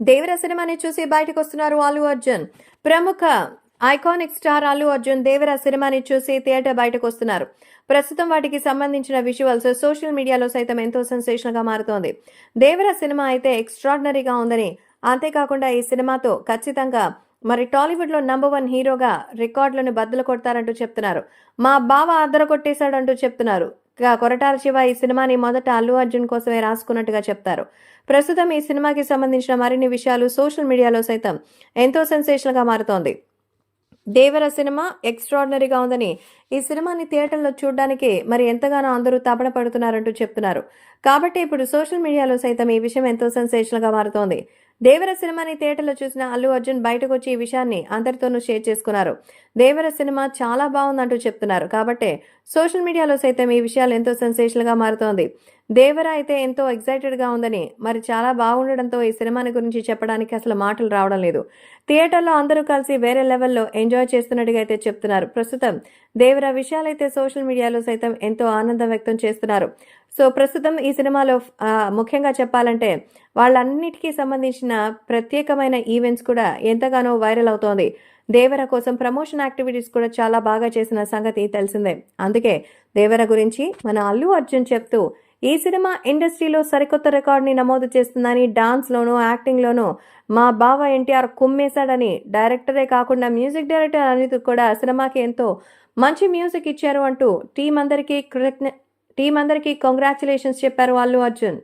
దేవర సినిమాని చూసి బయటకు వస్తున్నారు అల్లు అర్జున్. ప్రముఖ ఐకానిక్ స్టార్ అల్లు అర్జున్ దేవర సినిమాని చూసి థియేటర్ బయటకు వస్తున్నారు ప్రస్తుతం వాటికి సంబంధించిన విజువల్స్ సోషల్ మీడియాలో సైతం ఎంతో సెన్సేషనల్గా మారుతోంది. దేవర సినిమా అయితే ఎక్స్ట్రాడినరీగా ఉందని అంతేకాకుండా ఈ సినిమాతో ఖచ్చితంగా మరి టాలీవుడ్లో నంబర్ వన్ హీరోగా రికార్డులను బద్దలు కొడతారంటూ చెప్తున్నారు. మా బావ అద్దర కొట్టేశాడంటూ చెప్తున్నారు. ఇక కొరటాల శివ ఈ సినిమాని మొదట అల్లు అర్జున్ కోసమే రాసుకున్నట్టుగా చెప్తారు. ప్రస్తుతం ఈ సినిమాకి సంబంధించిన మరిన్ని విషయాలు సోషల్ మీడియాలో సైతం ఎంతో సెన్సేషన్గా మారుతోంది. దేవర సినిమా ఎక్స్ట్రాడినరీగా ఉందని ఈ సినిమాని థియేటర్లో చూడడానికి మరి ఎంతగానో అందరూ తపన పడుతున్నారంటూ చెప్తున్నారు. కాబట్టి ఇప్పుడు సోషల్ మీడియాలో సైతం ఈ విషయం ఎంతో సెన్సేషన్గా మారుతోంది. దేవర సినిమాని థియేటర్లో చూసిన అల్లు అర్జున్ బయటకు వచ్చి ఈ విషయాన్ని అందరితోనూ షేర్ చేసుకున్నారు. దేవర సినిమా చాలా బాగుందంటూ చెప్తున్నారు. కాబట్టి సోషల్ మీడియాలో సైతం ఈ విషయాలు ఎంతో సెన్సేషనల్గా మారుతోంది. దేవర అయితే ఎంతో ఎగ్జైటెడ్గా ఉందని మరి చాలా బాగుండడంతో ఈ సినిమాని గురించి చెప్పడానికి అసలు మాటలు రావడం లేదు. థియేటర్లో అందరూ కలిసి వేరే లెవెల్లో ఎంజాయ్ చేస్తున్నట్టుగా అయితే చెప్తున్నారు. ప్రస్తుతం దేవర విషయాలైతే సోషల్ మీడియాలో సైతం ఎంతో ఆనందం వ్యక్తం చేస్తున్నారు. సో ప్రస్తుతం ఈ సినిమాలో ముఖ్యంగా చెప్పాలంటే వాళ్ళన్నిటికీ సంబంధించిన ప్రత్యేకమైన ఈవెంట్స్ కూడా ఎంతగానో వైరల్ అవుతోంది. దేవర కోసం ప్రమోషన్ యాక్టివిటీస్ కూడా చాలా బాగా చేసిన సంగతి తెలిసిందే. అందుకే దేవర గురించి మన అల్లు అర్జున్ చెప్తూ ఈ సినిమా ఇండస్ట్రీలో సరికొత్త రికార్డుని నమోదు చేస్తుందని డాన్స్లోనూ యాక్టింగ్లోనూ మా బావ ఎన్టీఆర్ కుమ్మేశాడని డైరెక్టరే కాకుండా మ్యూజిక్ డైరెక్టర్ అనిత్ కూడా సినిమాకి ఎంతో మంచి మ్యూజిక్ ఇచ్చారు అంటూ టీం అందరికీ కృతజ్ఞ టీం అందరికీ కంగ్రాచులేషన్స్ చెప్పారు అల్లు అర్జున్.